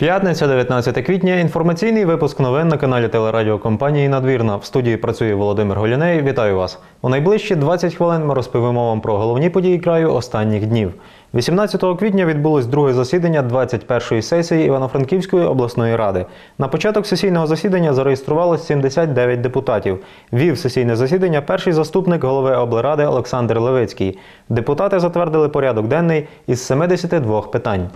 П'ятниця, 19 квітня. Інформаційний випуск новин на каналі телерадіокомпанії Надвірна. В студії працює Володимир Голіней. Вітаю вас. У найближчі 20 хвилин ми розповімо вам про головні події краю останніх днів. 18 квітня відбулось друге засідання 21-ї сесії Івано-Франківської обласної ради. На початок сесійного засідання зареєструвалось 79 депутатів. Вів сесійне засідання перший заступник голови облради Олександр Левицький. Депутати затвердили порядок денний із 72 питань.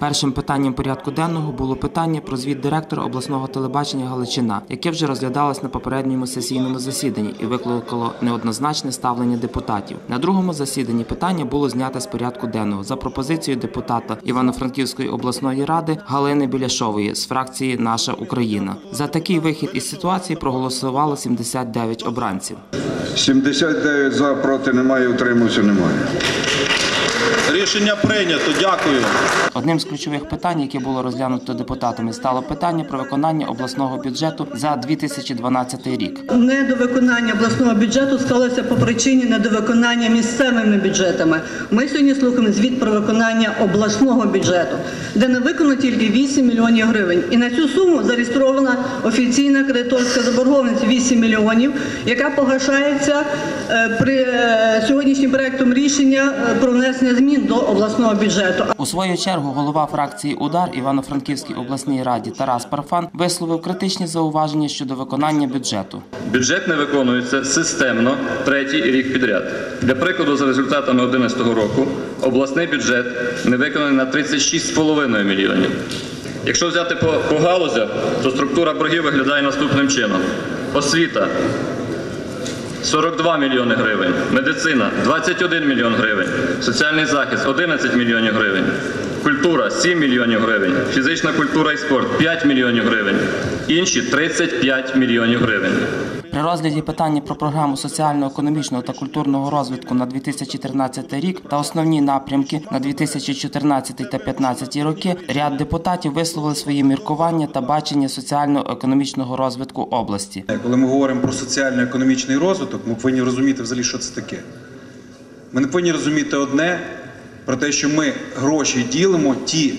Першим питанням порядку денного було питання про звіт директора обласного телебачення Галичина, яке вже розглядалось на попередньому сесійному засіданні і викликало неоднозначне ставлення депутатів. На другому засіданні питання було знято з порядку денного за пропозицією депутата Івано-Франківської обласної ради Галини Біляшової з фракції Наша Україна. За такий вихід із ситуації проголосувало 79 обранців. 79 за, проти немає, утримався немає. Рішення прийнято. Дякую. Одним з ключових питань, яке було розглянуто депутатами, стало питання про виконання обласного бюджету за 2012 рік. Недовиконання обласного бюджету сталося по причині недовиконання місцевими бюджетами. Ми сьогодні слухаємо звіт про виконання обласного бюджету, де не виконано тільки 8 мільйонів гривень. І на цю суму зареєстрована офіційна кредиторська заборгованість 8 мільйонів, яка погашається е, при е, сьогоднішнім проектом рішення е, про внесення змін до обласного бюджету. У свою чергу голова фракції Удар Івано-Франківській обласній раді Тарас Парфан висловив критичні зауваження щодо виконання бюджету. Бюджет не виконується системно третій рік підряд. Для прикладу, за результатами 2011 року обласний бюджет не виконаний на 36,5 мільйонів. Якщо взяти по, по галузях, то структура боргів виглядає наступним чином: освіта 42 мільйони гривень, медицина 21 мільйон гривень, соціальний захист 11 мільйонів гривень, культура 7 мільйонів гривень, фізична культура і спорт 5 мільйонів гривень, інші 35 мільйонів гривень. При розгляді питання про програму соціально-економічного та культурного розвитку на 2013 рік та основні напрямки на 2014 та 2015 роки ряд депутатів висловили свої міркування та бачення соціально-економічного розвитку області. Коли ми говоримо про соціально-економічний розвиток, ми повинні розуміти взагалі, що це таке. Ми не повинні розуміти одне про те, що ми гроші ділимо ті,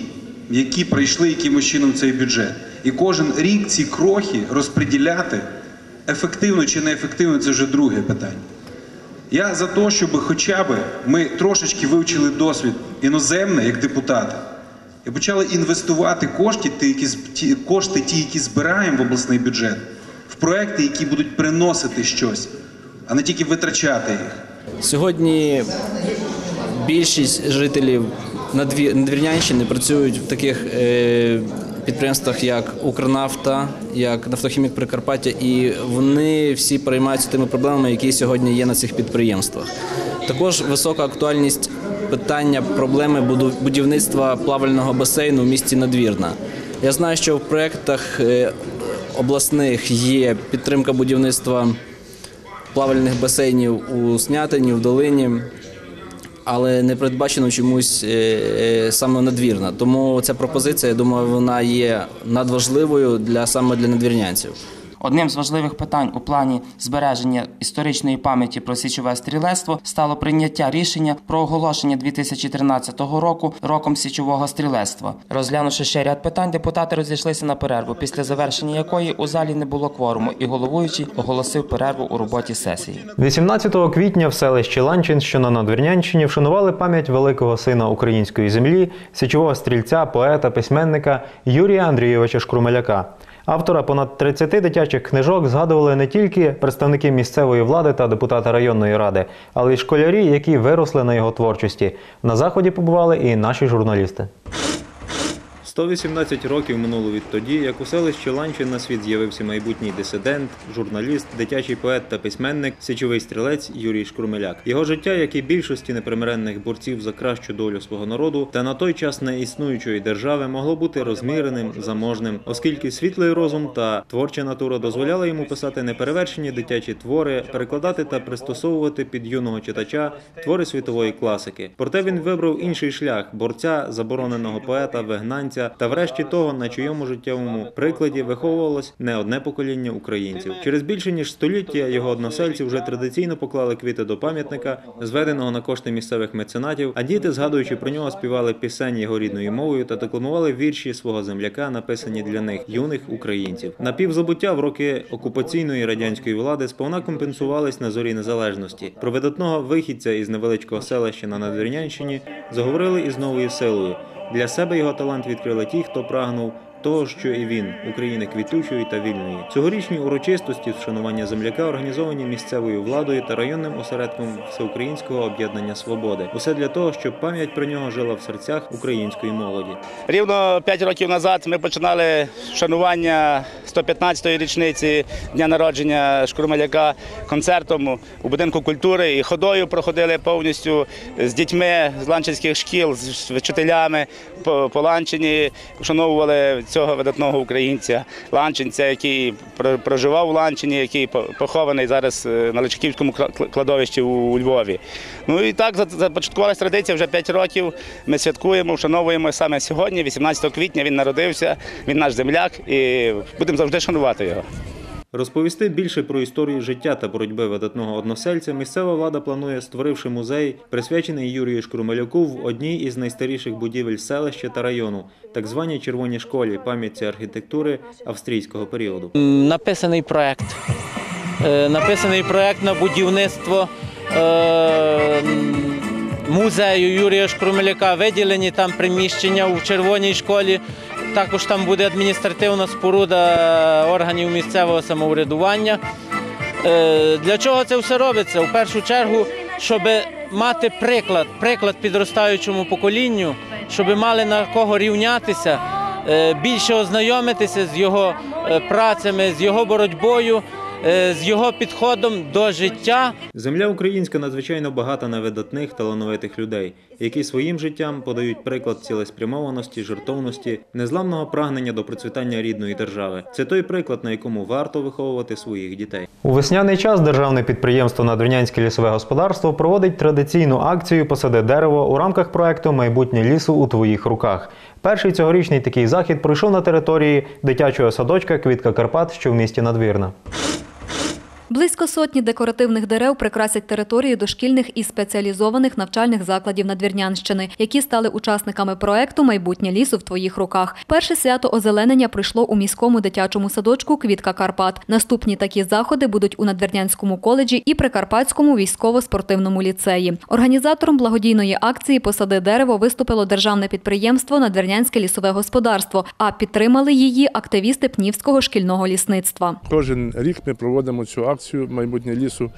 які прийшли якимось чином в цей бюджет. І кожен рік ці крохи розподіляти ефективно чи неефективно це вже друге питання. Я за те, щоб хоча б ми трошечки вивчили досвід іноземний як депутати, і почали інвестувати кошти, ті, які, ті, кошти, ті, які збираємо в обласний бюджет, в проекти, які будуть приносити щось, а не тільки витрачати їх. Сьогодні більшість жителів Надві- Надвірнянщини працюють в таких е, підприємствах, як Укрнафта, як Нафтохімік Прикарпаття, і вони всі переймаються тими проблемами, які сьогодні є на цих підприємствах. Також висока актуальність питання проблеми будівництва плавального басейну в місті Надвірна. Я знаю, що в проєктах е, обласних є підтримка будівництва плавальних басейнів у Снятині, в Долині, але не передбачено чомусь е, е, саме надвірна. Тому ця пропозиція, я думаю, вона є надважливою для саме для надвірнянців. Одним з важливих питань у плані збереження історичної пам'яті про січове стрілецтво стало прийняття рішення про оголошення 2013 року роком січового стрілецтва. Розглянувши ще ряд питань, депутати розійшлися на перерву, після завершення якої у залі не було кворуму, і головуючий оголосив перерву у роботі сесії. 18 квітня в селищі Ланчин, що на Надвірнянщині, вшанували пам'ять великого сина української землі, січового стрільця, поета, письменника Юрія Андрійовича Шкрумеляка. Автора понад 30 дитячих книжок згадували не тільки представники місцевої влади та депутати районної ради, але й школярі, які виросли на його творчості. На заході побували і наші журналісти. 118 років минуло відтоді, як у селищі Ланчин на світ з'явився майбутній дисидент, журналіст, дитячий поет та письменник, січовий стрілець Юрій Шкрумеляк. Його життя, як і більшості непримиренних борців за кращу долю свого народу, та на той час неіснуючої держави могло бути розміреним, заможним, оскільки світлий розум та творча натура дозволяли йому писати неперевершені дитячі твори, перекладати та пристосовувати під юного читача твори світової класики. Проте він вибрав інший шлях борця, забороненого поета, вигнанця, вчилися, та врешті того, на чийому життєвому прикладі виховувалось не одне покоління українців. Через більше ніж століття його односельці вже традиційно поклали квіти до пам'ятника, зведеного на кошти місцевих меценатів. А діти, згадуючи про нього, співали пісень його рідною мовою та декламували вірші свого земляка, написані для них юних українців. Напівзабуття в роки окупаційної радянської влади сповна компенсувались на зорі незалежності. Про видатного вихідця із невеличкого селища на Надвірнянщині заговорили із новою силою. Для себе його талант відкрили ті, хто прагнув того, що і він України квітучої та вільної. Цьогорічні урочистості вшанування земляка організовані місцевою владою та районним осередком Всеукраїнського об'єднання свободи. Усе для того, щоб пам'ять про нього жила в серцях української молоді. Рівно 5 років назад ми починали вшанування 115-ї річниці дня народження Шкурмаляка концертом у будинку культури і ходою проходили повністю з дітьми з ланчинських шкіл, з вчителями по Ланчині, вшановували цього видатного українця, ланчинця, який проживав у Ланчині, який похований зараз е, на Личківському кладовищі у, Львові. Ну і так за- започаткувалася традиція вже 5 років. Ми святкуємо, вшановуємо саме сьогодні, 18 квітня. Він народився, він наш земляк, і будемо завжди шанувати його. Розповісти більше про історію життя та боротьби видатного односельця місцева влада планує, створивши музей, присвячений Юрію Шкрумалюку в одній із найстаріших будівель селища та району, так званій червоній школі пам'ятці архітектури австрійського періоду. написаний проект. Е, Написаний проект на будівництво е, музею Юрія Шкрумеляка. Виділені там приміщення у червоній школі. Також там буде адміністративна споруда органів місцевого самоврядування. Е, Для чого це все робиться? У першу чергу, щоб мати приклад, приклад підростаючому поколінню, щоб мали на кого рівнятися, е, більше ознайомитися з його е, працями, з його боротьбою, е, з його підходом до життя. Земля українська надзвичайно багата на видатних талановитих людей, які своїм життям подають приклад цілеспрямованості, жертовності, незламного прагнення до процвітання рідної держави. Це той приклад, на якому варто виховувати своїх дітей. У весняний час державне підприємство Надвірнянське лісове господарство проводить традиційну акцію Посади дерево у рамках проекту Майбутнє лісу у твоїх руках. Перший цьогорічний такий захід пройшов на території дитячого садочка Квітка Карпат, що в місті Надвірна. Близько сотні декоративних дерев прикрасять території дошкільних і спеціалізованих навчальних закладів Надвірнянщини, які стали учасниками проекту Майбутнє лісу в твоїх руках. Перше свято озеленення пройшло у міському дитячому садочку Квітка Карпат. Наступні такі заходи будуть у Надвірнянському коледжі і Прикарпатському військово-спортивному ліцеї. Організатором благодійної акції Посади дерево виступило державне підприємство Надвірнянське лісове господарство. А підтримали її активісти Пнівського шкільного лісництва. Кожен рік ми проводимо цю акцію Майбутнє лісу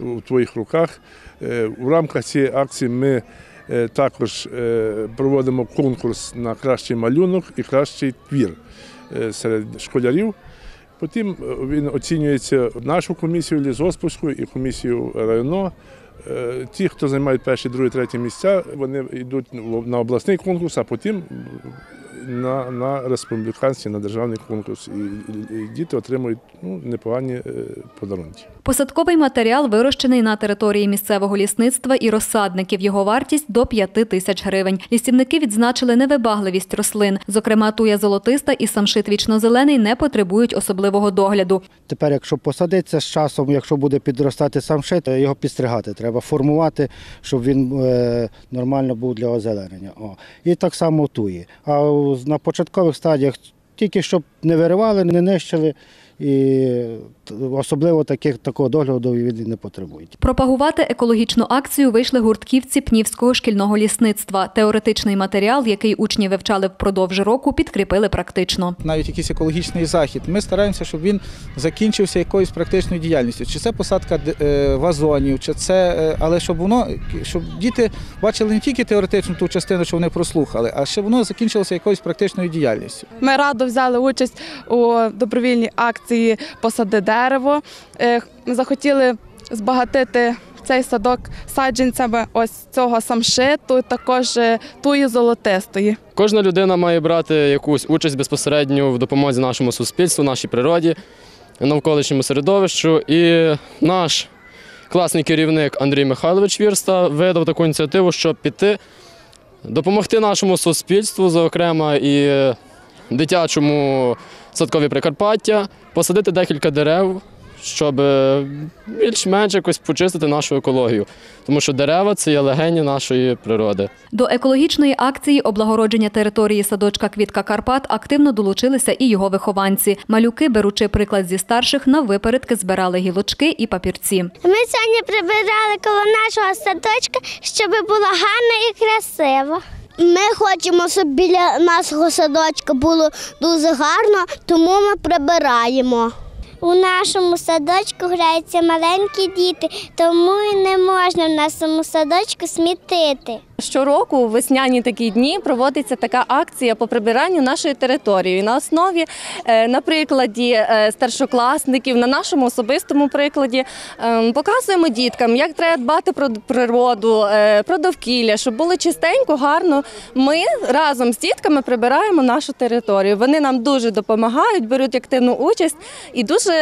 у твоїх руках. Е, У рамках цієї акції ми е, також е, проводимо конкурс на кращий малюнок і кращий твір серед школярів. Потім він оцінюється нашу комісію лісгоспівську і комісію районо. Ті, хто займають перші, другі, треті місця, вони йдуть на обласний конкурс, а потім на, на республіканський, на державний конкурс. І, і- і діти отримують ну, непогані е, подарунки. Посадковий матеріал вирощений на території місцевого лісництва і розсадників. Його вартість до 5 тисяч гривень. Лісівники відзначили невибагливість рослин. Зокрема, туя золотиста і самшит вічнозелений не потребують особливого догляду. Тепер, якщо посадиться з часом, якщо буде підростати сам шит, його підстригати треба, формувати, щоб він е, нормально був для озеленення. О. І так само туї. А у- на початкових стадіях тільки щоб не виривали, не нищили, і особливо таких, такого догляду від не потребують. Пропагувати екологічну акцію вийшли гуртківці Пнівського шкільного лісництва. Теоретичний матеріал, який учні вивчали впродовж року, підкріпили практично. навіть якийсь екологічний захід. Ми стараємося, щоб він закінчився якоюсь практичною діяльністю. Чи це посадка е, вазонів, чи це, е, але щоб воно, щоб діти бачили не тільки теоретичну ту частину, що вони прослухали, а щоб воно закінчилося якоюсь практичною діяльністю. Ми радо взяли участь у добровільній акції Посади дерево. Е, Ми захотіли збагатити цей садок саджанцями ось цього самшиту, також е, туї золотистої. Кожна людина має брати якусь участь безпосередньо в допомозі нашому суспільству, нашій природі, навколишньому середовищу. І наш класний керівник Андрій Михайлович Вірста видав таку ініціативу, щоб піти допомогти нашому суспільству, зокрема і дитячому садкові Прикарпаття, посадити декілька дерев, щоб е, більш-менш якось почистити нашу екологію. Тому що дерева це є легені нашої природи. До екологічної акції облагородження території садочка Квітка Карпат активно долучилися і його вихованці. Малюки, беручи приклад зі старших, наввипередки збирали гілочки і папірці. Ми сьогодні прибирали коло нашого садочка, щоб було гарно і красиво. Ми хочемо, щоб біля нашого садочка було дуже гарно, тому ми прибираємо. У нашому садочку граються маленькі діти, тому і не можна в нашому садочку смітити. Щороку у весняні такі дні проводиться така акція по прибиранню нашої території. На основі, е, на прикладі е, старшокласників, на нашому особистому прикладі, е, показуємо діткам, як треба дбати про природу, е, про довкілля, щоб було чистенько, гарно. Ми разом з дітками прибираємо нашу територію. Вони нам дуже допомагають, беруть активну участь і дуже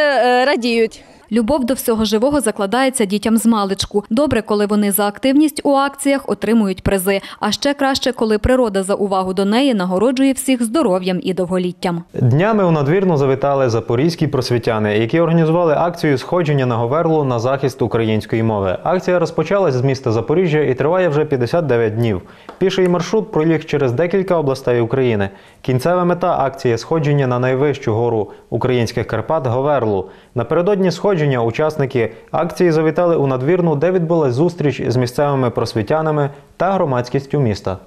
радіють. Любов до всього живого закладається дітям з маличку. Добре, коли вони за активність у акціях отримують призи. А ще краще, коли природа за увагу до неї нагороджує всіх здоров'ям і довголіттям. Днями у надвірну завітали запорізькі просвітяни, які організували акцію сходження на Говерлу на захист української мови. Акція розпочалась з міста Запоріжжя і триває вже 59 днів. Піший маршрут проліг через декілька областей України. Кінцева мета акції сходження на найвищу гору українських Карпат Говерлу. Напередодні сходження учасники акції завітали у надвірну, де відбулась зустріч з місцевими просвітянами та громадськістю міста.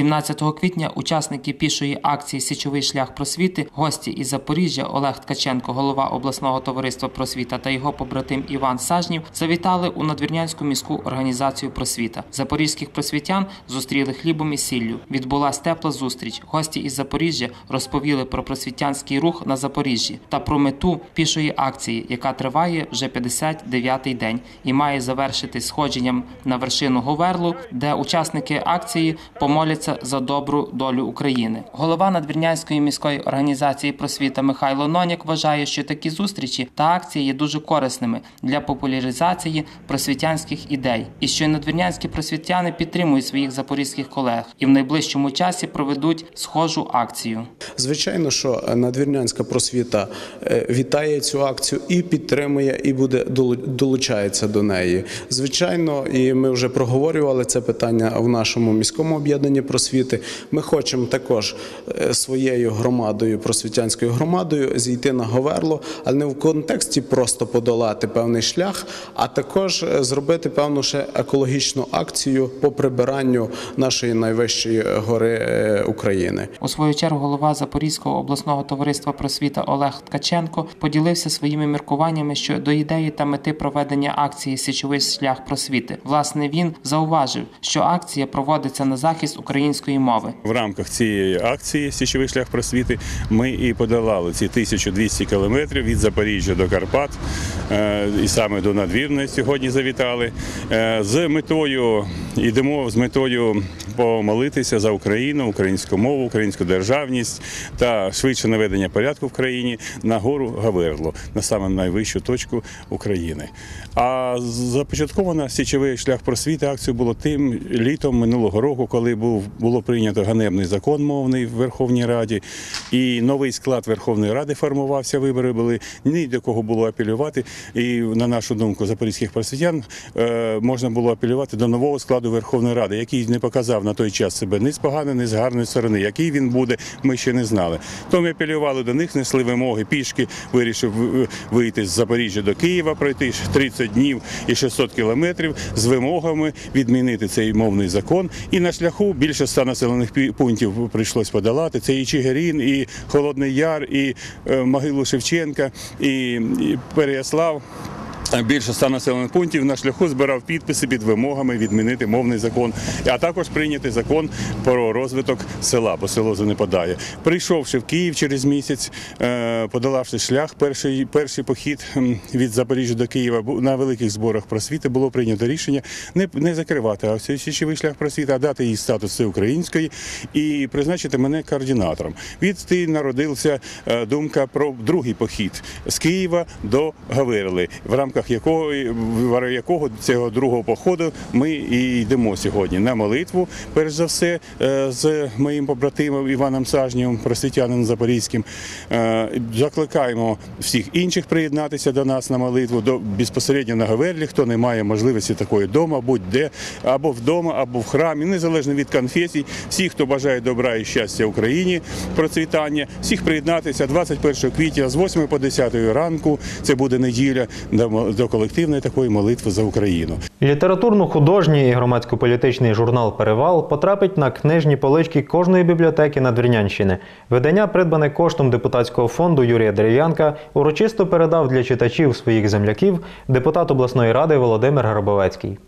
17 квітня учасники пішої акції Січовий шлях просвіти, гості із Запоріжжя Олег Ткаченко, голова обласного товариства просвіта та його побратим Іван Сажнів завітали у надвірнянську міську організацію просвіта. Запорізьких просвітян зустріли хлібом і сіллю. Відбулась тепла зустріч. Гості із Запоріжжя розповіли про просвітянський рух на Запоріжжі та про мету пішої акції, яка триває вже 59-й день і має завершити сходженням на вершину Говерлу, де учасники акції помоляться за добру долю України. Голова надвірнянської міської організації просвіта Михайло Нонік вважає, що такі зустрічі та акції є дуже корисними для популяризації просвітянських ідей, і що надвірнянські просвітяни підтримують своїх запорізьких колег і в найближчому часі проведуть схожу акцію. Звичайно, що надвірнянська просвіта е, вітає цю акцію і підтримує, і буде долу- долучається до неї. Звичайно, і ми вже проговорювали це питання в нашому міському об'єднанні просвіти. Ми хочемо також е, своєю громадою, просвітянською громадою, зійти на Говерло, але не в контексті просто подолати певний шлях, а також е, зробити певну ще екологічну акцію по прибиранню нашої найвищої гори е, України. У свою чергу голова Запорізького обласного товариства просвіта Олег Ткаченко поділився своїми міркуваннями щодо ідеї та мети проведення акції Січовий шлях просвіти. Власне, він зауважив, що акція проводиться на захист української мови. В рамках цієї акції Січовий шлях просвіти ми і подолали ці 1200 кілометрів від Запоріжжя до Карпат, е, і саме до надвірної сьогодні завітали. Е, З метою йдемо з метою помолитися за Україну, українську мову, українську державність та швидше наведення порядку в країні на гору Гаверло, на саме найвищу точку України. А започатковано січовий шлях просвіти акцію було тим літом минулого року, коли був було прийнято ганебний закон мовний в Верховній Раді, і новий склад Верховної Ради формувався. Вибори були ні до кого було апелювати. І на нашу думку, запорізьких просвітян е, можна було апелювати до нового складу Верховної Ради, який не показав на той час себе ні з поганої, ні з гарної сторони. Який він буде, ми ще не знали. То ми апелювали до них, несли вимоги пішки, вирішив вийти з Запоріжжя до Києва, пройти 30 днів і 600 кілометрів з вимогами відмінити цей мовний закон. І на шляху більше ста населених пунктів прийшлось подолати. Це і Чигирин, і Холодний Яр, і е, могилу Шевченка, і Переяслав. Більше ста населених пунктів на шляху збирав підписи під вимогами відмінити мовний закон, а також прийняти закон про розвиток села, бо село занепадає. Прийшовши в Київ через місяць, е, подолавши шлях, перший, перший похід від Запоріжжя до Києва на великих зборах просвіти було прийнято рішення не, не закривати січовий шлях просвіти, а дати їй статус всеукраїнської і призначити мене координатором. Відти народилася е, думка про другий похід з Києва до Гаверли в рамках рамках якого, якого цього другого походу ми і йдемо сьогодні на молитву, перш за все, е, з моїм побратимом Іваном Сажнєвим, просвітяним Запорізьким. Е, Закликаємо всіх інших приєднатися до нас на молитву, до безпосередньо на Говерлі, хто не має можливості такої вдома, будь-де, або вдома, або в храмі, незалежно від конфесій. Всі, хто бажає добра і щастя Україні, процвітання, всіх приєднатися 21 квітня з 8 по 10 ранку. Це буде неділя до колективної такої молитви за Україну. Літературно-художній і громадсько-політичний журнал Перевал потрапить на книжні полички кожної бібліотеки Надвірнянщини. Видання, придбане коштом депутатського фонду Юрія Дерев'янка, урочисто передав для читачів своїх земляків депутат обласної ради Володимир Грабовецький.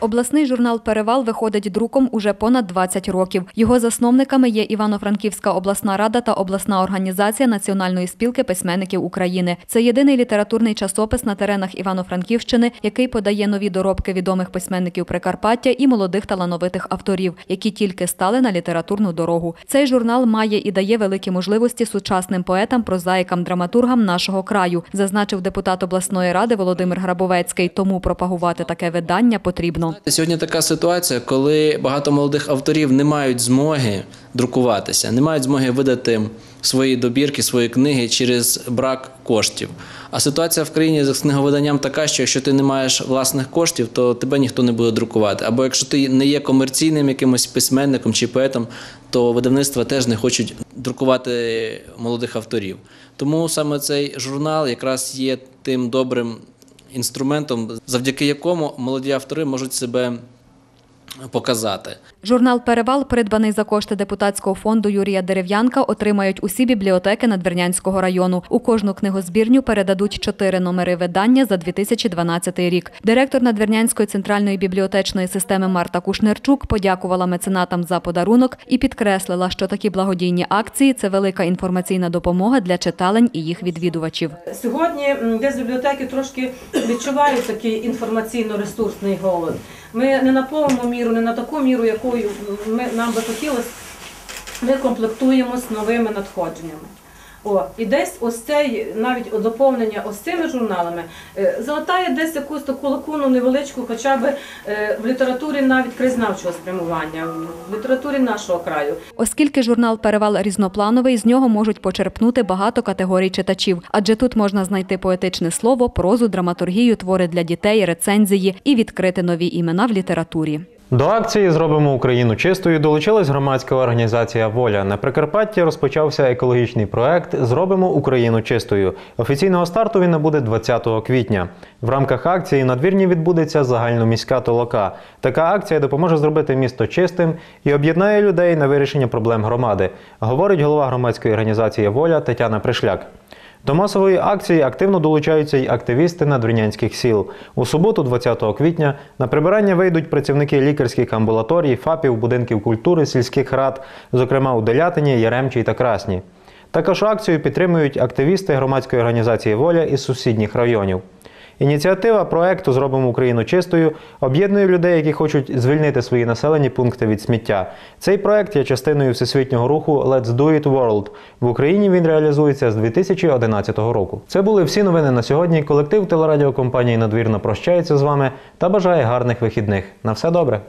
Обласний журнал Перевал виходить друком уже понад 20 років. Його засновниками є Івано-Франківська обласна рада та обласна організація Національної спілки письменників України. Це єдиний літературний часопис на теренах Івано-Франківщини, який подає нові доробки відомих письменників Прикарпаття і молодих талановитих авторів, які тільки стали на літературну дорогу. Цей журнал має і дає великі можливості сучасним поетам, прозаїкам, драматургам нашого краю, зазначив депутат обласної ради Володимир Грабовецький. Тому пропагувати таке видання потрібно. Сьогодні така ситуація, коли багато молодих авторів не мають змоги друкуватися, не мають змоги видати свої добірки, свої книги через брак коштів. А ситуація в країні з книговиданням така, що якщо ти не маєш власних коштів, то тебе ніхто не буде друкувати. Або якщо ти не є комерційним якимось письменником чи поетом, то видавництва теж не хочуть друкувати молодих авторів. Тому саме цей журнал якраз є тим добрим інструментом, завдяки якому молоді автори можуть себе показати. Журнал Перевал, придбаний за кошти депутатського фонду Юрія Дерев'янка, отримають усі бібліотеки Надвірнянського району. У кожну книгозбірню передадуть чотири номери видання за 2012 рік. Директор Надвірнянської центральної бібліотечної системи Марта Кушнерчук подякувала меценатам за подарунок і підкреслила, що такі благодійні акції це велика інформаційна допомога для читалень і їх відвідувачів. Сьогодні десь бібліотеки трошки відчувають такий інформаційно-ресурсний голод. Ми не на повну міру, не на таку міру, якою ми, нам би хотілося, ми комплектуємо з новими надходженнями. О, і десь ось цей навіть доповнення ось цими журналами е, залатає десь якусь таку лакуну невеличку, хоча б е, в літературі навіть краєзнавчого спрямування, в літературі нашого краю. Оскільки журнал Перевал різноплановий, з нього можуть почерпнути багато категорій читачів, адже тут можна знайти поетичне слово, прозу, драматургію, твори для дітей, рецензії і відкрити нові імена в літературі. До акції Зробимо Україну чистою долучилась громадська організація Воля. На Прикарпатті розпочався екологічний проект Зробимо Україну чистою. Офіційного старту він набуде 20 квітня. В рамках акції на двірні відбудеться загальноміська толока. Така акція допоможе зробити місто чистим і об'єднає людей на вирішення проблем громади, говорить голова громадської організації Воля Тетяна Пришляк. До масової акції активно долучаються й активісти надвірнянських сіл. У суботу, 20 квітня, на прибирання вийдуть працівники лікарських амбулаторій, ФАПів, будинків культури, сільських рад, зокрема у Делятині, Яремчій та Красні. Також акцію підтримують активісти громадської організації Воля із сусідніх районів. Ініціатива проекту Зробимо Україну чистою об'єднує людей, які хочуть звільнити свої населені пункти від сміття. Цей проект є частиною всесвітнього руху Let's Do It World. В Україні він реалізується з 2011 року. Це були всі новини на сьогодні. Колектив телерадіокомпанії Надвірна прощається з вами та бажає гарних вихідних. На все добре.